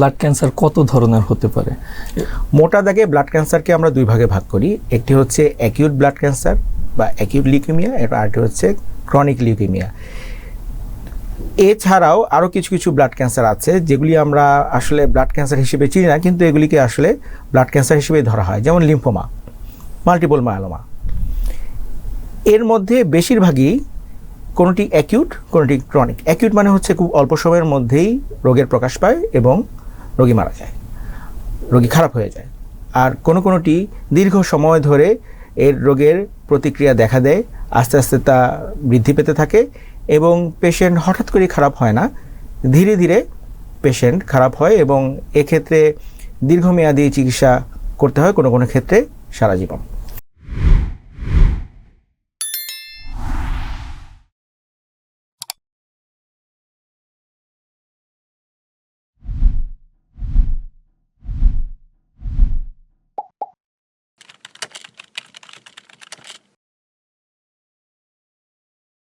Blood cancer কত ধরনের হতে পারে? মোটা দাগে ব্লাড ক্যান্সারকে আমরা দুই ভাগে ভাগ করি। একটি হচ্ছে অ্যাকিউট ব্লাড ক্যান্সার বা অ্যাকিউট লিউকেমিয়া এবং আরেকটি হচ্ছে ক্রনিক লিউকেমিয়া এছাড়াও আরও কিছু কিছু ব্লাড ক্যান্সার আছে, যেগুলি আমরা আসলে ব্লাড ক্যান্সার হিসেবে চিনি না, কিন্তু এগুলিকে আসলে ব্লাড ক্যান্সার হিসেবে ধরা হয়, যেমন লিম্ফোমা মাল্টিপল মায়ালোমা এর মধ্যে বেশিরভাগই কোনোটি অ্যাকিউট কোনোটি ক্রনিক অ্যাকিউট মানে হচ্ছে খুব অল্প সময়ের মধ্যেই রোগের প্রকাশ পায় এবং রোগী মারা যায়, রোগী খারাপ হয়ে যায়। আর কোনো কোনোটি দীর্ঘ সময় ধরে এর রোগের প্রতিক্রিয়া দেখা দেয়, আস্তে আস্তে তা বৃদ্ধি পেতে থাকে এবং পেশেন্ট হঠাৎ করে খারাপ হয় না। ধীরে ধীরে পেশেন্ট খারাপ হয় এবং এক্ষেত্রে দীর্ঘমেয়াদী চিকিৎসা করতে হয় কোনো কোনো ক্ষেত্রে সারা জীবন।